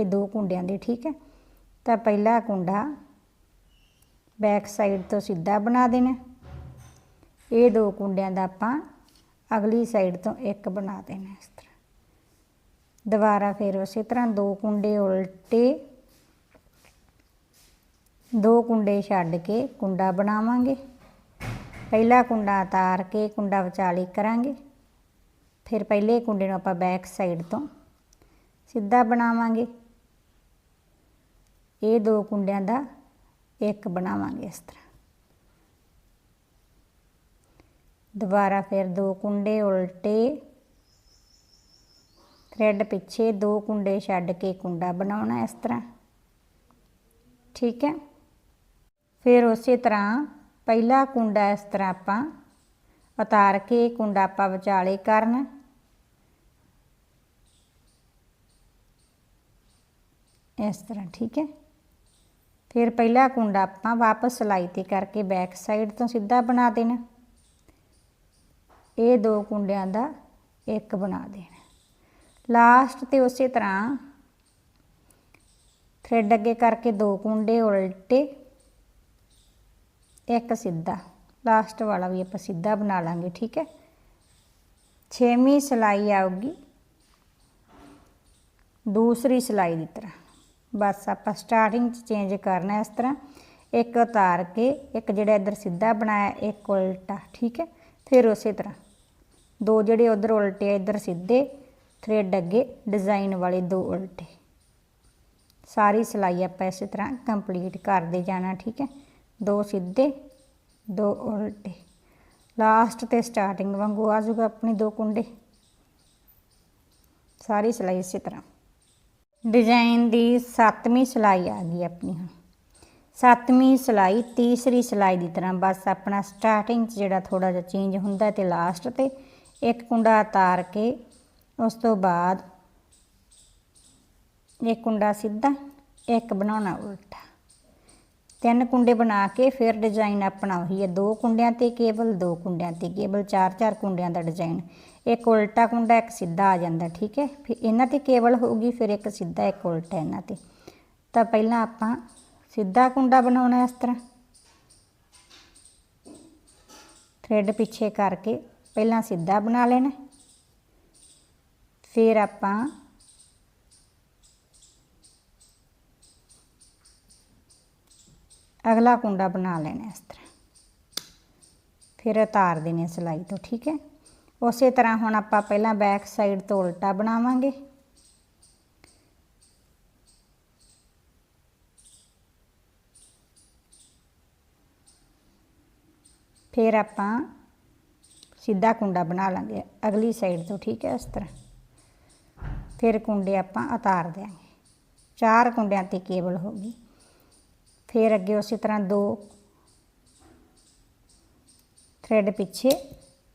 ਇਹ ਦੋ ਕੁੰਡਿਆਂ ਦੇ, ਠੀਕ ਹੈ? ਤਾਂ ਪਹਿਲਾ ਕੁੰਡਾ ਬੈਕ ਸਾਈਡ ਤੋਂ ਸਿੱਧਾ ਬਣਾ ਦੇਣਾ। ਇਹ ਦੋ ਕੁੰਡਿਆਂ ਦਾ ਆਪਾਂ ਅਗਲੀ ਸਾਈਡ ਤੋਂ ਇੱਕ ਬਣਾ ਦੇਣਾ ਇਸ ਤਰ੍ਹਾਂ। ਦੁਬਾਰਾ ਫਿਰ ਉਸੇ ਤਰ੍ਹਾਂ ਦੋ ਕੁੰਡੇ ਉਲਟੇ, ਦੋ ਕੁੰਡੇ ਛੱਡ ਕੇ ਕੁੰਡਾ ਬਣਾਵਾਂਗੇ। ਪਹਿਲਾ ਕੁੰਡਾ ਉਤਾਰ ਕੇ ਕੁੰਡਾ ਵਿਚਾਲੇ ਕਰਾਂਗੇ। ਫਿਰ ਪਹਿਲੇ ਕੁੰਡੇ ਨੂੰ ਆਪਾਂ ਬੈਕ ਸਾਈਡ ਤੋਂ ਸਿੱਧਾ ਬਣਾਵਾਂਗੇ। ਇਹ ਦੋ ਕੁੰਡਿਆਂ ਦਾ ਇੱਕ ਬਣਾਵਾਂਗੇ ਇਸ ਤਰ੍ਹਾਂ। ਦੁਬਾਰਾ ਫਿਰ ਦੋ ਕੁੰਡੇ ਉਲਟੇ। ਥ੍ਰੈਡ ਪਿੱਛੇ ਦੋ ਕੁੰਡੇ ਛੱਡ ਕੇ ਕੁੰਡਾ ਬਣਾਉਣਾ ਇਸ ਤਰ੍ਹਾਂ। ਠੀਕ ਹੈ? ਫਿਰ ਉਸੇ ਤਰ੍ਹਾਂ ਪਹਿਲਾ ਕੁੰਡਾ ਇਸ ਤਰ੍ਹਾਂ ਆਪਾਂ ਉਤਾਰ ਕੇ ਕੁੰਡਾ ਆਪਾਂ ਵਿਚਾਲੇ ਕਰਨਾ। ਇਸ ਤਰ੍ਹਾਂ, ਠੀਕ ਹੈ? ਫਿਰ ਪਹਿਲਾ ਕੁੰਡਾ ਆਪਾਂ ਵਾਪਸ ਸਲਾਈ ਤੇ ਕਰਕੇ ਬੈਕ ਸਾਈਡ ਤੋਂ ਸਿੱਧਾ ਬਣਾ ਦੇਣਾ। ਇਹ ਦੋ ਕੁੰਡਿਆਂ ਦਾ ਇੱਕ ਬਣਾ ਦੇਣਾ। ਲਾਸਟ ਤੇ ਉਸੇ ਤਰ੍ਹਾਂ ਥ੍ਰੈਡ ਅੱਗੇ ਕਰਕੇ ਦੋ ਕੁੰਡੇ ਉਲਟੇ, ਇੱਕ ਸਿੱਧਾ। ਲਾਸਟ ਵਾਲਾ ਵੀ ਆਪਾਂ ਸਿੱਧਾ ਬਣਾ ਲਾਂਗੇ, ਠੀਕ ਹੈ? ਛੇਵੀਂ ਸਲਾਈ ਆਊਗੀ, ਦੂਸਰੀ ਸਲਾਈ ਦੀ ਤਰ੍ਹਾਂ। ਬਸ ਆਪਾਂ ਸਟਾਰਟਿੰਗ ਚ ਚੇਂਜ ਕਰਨਾ ਇਸ ਤਰ੍ਹਾਂ। ਇੱਕ ਉਤਾਰ ਕੇ, ਇੱਕ ਜਿਹੜਾ ਇੱਧਰ ਸਿੱਧਾ ਬਣਾਇਆ, ਇੱਕ ਉਲਟਾ, ਠੀਕ ਹੈ? ਫਿਰ ਉਸੇ ਤਰ੍ਹਾਂ। ਦੋ ਜਿਹੜੇ ਉਧਰ ਉਲਟੇ ਆ, ਇੱਧਰ ਸਿੱਧੇ ਥ੍ਰੈਡ ਅੱਗੇ ਡਿਜ਼ਾਈਨ ਵਾਲੇ ਦੋ ਉਲਟੇ। ਸਾਰੀ ਸਿਲਾਈ ਆਪਾਂ ਇਸੇ ਤਰ੍ਹਾਂ ਕੰਪਲੀਟ ਕਰਦੇ ਜਾਣਾ, ਠੀਕ ਹੈ? ਦੋ ਸਿੱਧੇ, ਦੋ ਉਲਟੇ। ਲਾਸਟ ਤੇ ਸਟਾਰਟਿੰਗ ਵਾਂਗੂ ਆ ਜਾਊਗਾ ਆਪਣੀ ਦੋ ਕੁੰਡੇ। ਸਾਰੀ ਸਿਲਾਈ ਇਸੇ ਤਰ੍ਹਾਂ। ਡਿਜ਼ਾਈਨ ਦੀ ਸੱਤਵੀਂ ਸਿਲਾਈ ਆ ਗਈ ਆਪਣੀ ਹੁਣ। ਸੱਤਵੀਂ ਸਿਲਾਈ ਤੀਸਰੀ ਸਿਲਾਈ ਦੀ ਤਰ੍ਹਾਂ ਬਸ ਆਪਣਾ ਸਟਾਰਟਿੰਗ 'ਚ ਜਿਹੜਾ ਥੋੜਾ ਜਿਹਾ ਚੇਂਜ ਹੁੰਦਾ ਤੇ ਲਾਸਟ ਤੇ ਇੱਕ ਕੁੰਡਾ ਤਾਰ ਕੇ ਉਸ ਤੋਂ ਬਾਅਦ ਇੱਕ ਕੁੰਡਾ ਸਿੱਧਾ, ਇੱਕ ਬਣਾਉਣਾ ਉਲਟਾ। ਤਿੰਨ ਕੁੰਡੇ ਬਣਾ ਕੇ ਫਿਰ ਡਿਜ਼ਾਈਨ ਆਪਣਾ ਉਹੀ ਹੈ। ਦੋ ਕੁੰਡਿਆਂ ਤੇ ਕੇਵਲ, ਦੋ ਕੁੰਡਿਆਂ ਤੇ ਕੇਵਲ ਚਾਰ ਚਾਰ ਕੁੰਡਿਆਂ ਦਾ ਡਿਜ਼ਾਈਨ ਇੱਕ ਉਲਟਾ ਕੁੰਡਾ, ਇੱਕ ਸਿੱਧਾ ਆ ਜਾਂਦਾ, ਠੀਕ ਹੈ? ਫਿਰ ਇਹਨਾਂ ਤੇ ਕੇਵਲ ਹੋਊਗੀ, ਫਿਰ ਇੱਕ ਸਿੱਧਾ, ਇੱਕ ਉਲਟਾ ਇਹਨਾਂ ਤੇ। ਤਾਂ ਪਹਿਲਾਂ ਆਪਾਂ ਸਿੱਧਾ ਕੁੰਡਾ ਬਣਾਉਣਾ ਇਸ ਤਰ੍ਹਾਂ। ਥ੍ਰੈਡ ਪਿੱਛੇ ਕਰਕੇ ਪਹਿਲਾਂ ਸਿੱਧਾ ਬਣਾ ਲੈਣਾ। ਫਿਰ ਆਪਾਂ ਅਗਲਾ ਕੁੰਡਾ ਬਣਾ ਲੈਣਾ ਇਸ ਤਰ੍ਹਾਂ। ਫਿਰ ਉਤਾਰ ਦੇਣੇ ਸਿਲਾਈ ਤੋਂ, ਠੀਕ ਹੈ? ਉਸੇ ਤਰ੍ਹਾਂ ਹੁਣ ਆਪਾਂ ਪਹਿਲਾਂ ਬੈਕ ਸਾਈਡ ਤੋਂ ਉਲਟਾ ਬਣਾਵਾਂਗੇ। ਫਿਰ ਆਪਾਂ ਸਿੱਧਾ ਕੁੰਡਾ ਬਣਾ ਲਾਂਗੇ ਅਗਲੀ ਸਾਈਡ ਤੋਂ, ਠੀਕ ਹੈ, ਇਸ ਤਰ੍ਹਾਂ। ਫਿਰ ਕੁੰਡੇ ਆਪਾਂ ਉਤਾਰ ਦਿਆਂਗੇ। ਚਾਰ ਕੁੰਡਿਆਂ ਤੇ ਕੇਬਲ ਹੋ ਗਈ। ਫਿਰ ਅੱਗੇ ਉਸੇ ਤਰ੍ਹਾਂ ਦੋ ਥ੍ਰੈਡ ਪਿੱਛੇ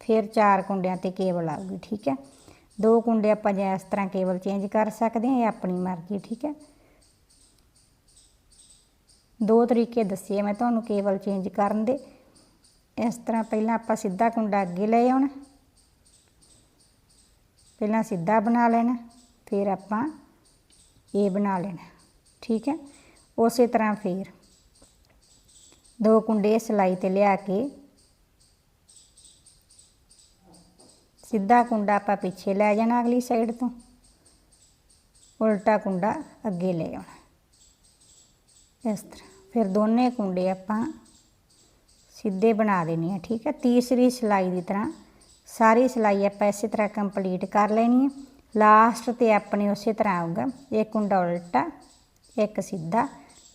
ਫਿਰ ਚਾਰ ਕੁੰਡਿਆਂ ਤੇ ਕੇਬਲ ਆਊਗੀ, ਠੀਕ ਹੈ? ਦੋ ਕੁੰਡੇ ਆਪਾਂ ਜੇ ਇਸ ਤਰ੍ਹਾਂ ਕੇਬਲ ਚੇਂਜ ਕਰ ਸਕਦੇ ਹਾਂ ਇਹ ਆਪਣੀ ਮਰਜ਼ੀ, ਠੀਕ ਹੈ? ਦੋ ਤਰੀਕੇ ਦੱਸੇ ਮੈਂ ਤੁਹਾਨੂੰ ਕੇਬਲ ਚੇਂਜ ਕਰਨ ਦੇ। ਇਸ ਤਰ੍ਹਾਂ ਪਹਿਲਾਂ ਆਪਾਂ ਸਿੱਧਾ ਕੁੰਡਾ ਅੱਗੇ ਲੈ ਆਉਣਾ। ਪਹਿਲਾਂ ਸਿੱਧਾ ਬਣਾ ਲੈਣਾ, ਫਿਰ ਆਪਾਂ ਇਹ ਬਣਾ ਲੈਣਾ, ਠੀਕ ਹੈ? ਉਸੇ ਤਰ੍ਹਾਂ ਫਿਰ ਦੋ ਕੁੰਡੇ ਸਿਲਾਈ ਤੇ ਲਿਆ ਕੇ ਸਿੱਧਾ ਕੁੰਡਾ ਆਪਾਂ ਪਿੱਛੇ ਲੈ ਜਾਣਾ ਅਗਲੀ ਸਾਈਡ ਤੋਂ। ਉਲਟਾ ਕੁੰਡਾ ਅੱਗੇ ਲੈ ਆਉਣਾ। ਇਸ ਤਰ੍ਹਾਂ। ਫਿਰ ਦੋਨੇ ਕੁੰਡੇ ਆਪਾਂ ਸਿੱਧੇ ਬਣਾ ਦੇਣੇ ਆ, ਠੀਕ ਹੈ? ਤੀਸਰੀ ਸਿਲਾਈ ਦੀ ਤਰ੍ਹਾਂ ਸਾਰੀ ਸਿਲਾਈ ਆਪਾਂ ਇਸੇ ਤਰ੍ਹਾਂ ਕੰਪਲੀਟ ਕਰ ਲੈਣੀ ਹੈ ਲਾਸਟ ਤੇ ਆਪਣੇ ਉਸੇ ਤਰ੍ਹਾਂ ਆਊਗਾ। ਇਹ ਕੁੰਡਾ ਉਲਟਾ, ਇੱਕ ਸਿੱਧਾ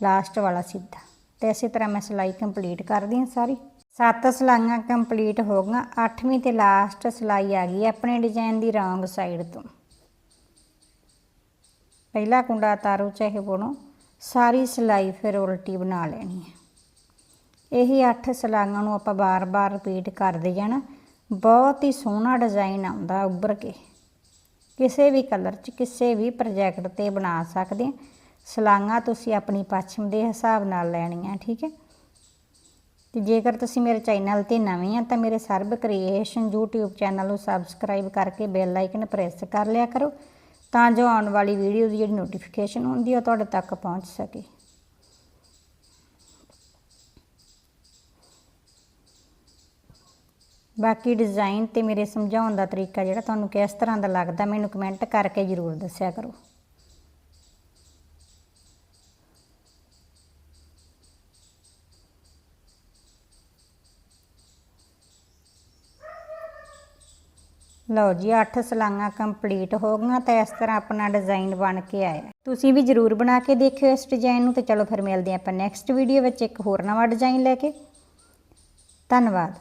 ਲਾਸਟ ਵਾਲਾ ਸਿੱਧਾ। ਤੇ ਇਸੇ ਤਰ੍ਹਾਂ ਮੈਂ ਸਿਲਾਈ ਕੰਪਲੀਟ ਕਰਦੀ ਹਾਂ ਸਾਰੀ। ਸੱਤ ਸਿਲਾਈਆਂ ਕੰਪਲੀਟ ਹੋ ਗਈਆਂ, ਅੱਠਵੀਂ ਤੇ ਲਾਸਟ ਸਿਲਾਈ ਆ ਗਈ ਆਪਣੇ ਡਿਜ਼ਾਈਨ ਦੀ ਰੌਂਗ ਸਾਈਡ ਤੋਂ। ਪਹਿਲਾ ਕੁੰਡਾ ਤਾਰੂ ਚਾਹੇ ਬੁਣੋ ਸਾਰੀ ਸਿਲਾਈ ਫਿਰ ਉਲਟੀ ਬਣਾ ਲੈਣੀ ਹੈ। ਇਹੀ 8 ਸਲਾਈਆਂ ਨੂੰ ਆਪਾਂ ਬਾਰ-ਬਾਰ ਰਿਪੀਟ ਕਰਦੇ ਜਾਣਾ, ਬਹੁਤ ਹੀ ਸੋਹਣਾ ਡਿਜ਼ਾਈਨ ਆਉਂਦਾ ਉੱਭਰ ਕੇ। ਕਿਸੇ ਵੀ ਕਲਰ 'ਚ ਕਿਸੇ ਵੀ ਪ੍ਰੋਜੈਕਟ ਤੇ ਬਣਾ ਸਕਦੇ ਆ ਸਲਾਈਆਂ ਤੁਸੀਂ ਆਪਣੀ ਪੱਛਮ ਦੇ ਹਿਸਾਬ ਨਾਲ ਲੈਣੀਆਂ, ਠੀਕ ਹੈ? ਤੇ ਜੇਕਰ ਤੁਸੀਂ ਮੇਰੇ ਚੈਨਲ ਤੇ ਨਵੇਂ ਆ, ਤਾਂ ਮੇਰੇ ਸਰਬ ਕ੍ਰੀਏਸ਼ਨ YouTube ਚੈਨਲ ਨੂੰ ਸਬਸਕ੍ਰਾਈਬ ਕਰਕੇ ਬੈਲ ਆਈਕਨ ਪ੍ਰੈਸ ਕਰ ਲਿਆ ਕਰੋ, ਤਾਂ ਜੋ ਆਉਣ ਵਾਲੀ ਵੀਡੀਓ ਦੀ ਜਿਹੜੀ ਨੋਟੀਫਿਕੇਸ਼ਨ ਹੁੰਦੀ ਹੈ ਉਹ ਤੁਹਾਡੇ ਤੱਕ ਪਹੁੰਚ ਸਕੇ। ਬਾਕੀ ਡਿਜ਼ਾਈਨ ਤੇ ਮੇਰੇ ਸਮਝਾਉਣ ਦਾ ਤਰੀਕਾ ਜਿਹੜਾ ਤੁਹਾਨੂੰ ਕਿਸ ਤਰ੍ਹਾਂ ਦਾ ਲੱਗਦਾ, ਮੈਨੂੰ ਕਮੈਂਟ ਕਰਕੇ ਜ਼ਰੂਰ ਦੱਸਿਆ ਕਰੋ। ਲਓ ਜੀ 8 ਸਲਾਈਆਂ ਕੰਪਲੀਟ ਹੋ ਗਈਆਂ ਤਾਂ ਇਸ ਤਰ੍ਹਾਂ ਆਪਣਾ ਡਿਜ਼ਾਈਨ ਬਣ ਕੇ ਆਇਆ। ਤੁਸੀਂ ਵੀ ਜ਼ਰੂਰ ਬਣਾ ਕੇ ਦੇਖਿਓ ਇਸ ਡਿਜ਼ਾਈਨ ਨੂੰ ਤੇ ਚਲੋ ਫਿਰ ਮਿਲਦੇ ਹਾਂ ਆਪਾਂ ਨੈਕਸਟ ਵੀਡੀਓ ਵਿੱਚ ਇੱਕ ਹੋਰ ਨਵਾਂ ਡਿਜ਼ਾਈਨ ਲੈ ਕੇ। ਧੰਨਵਾਦ।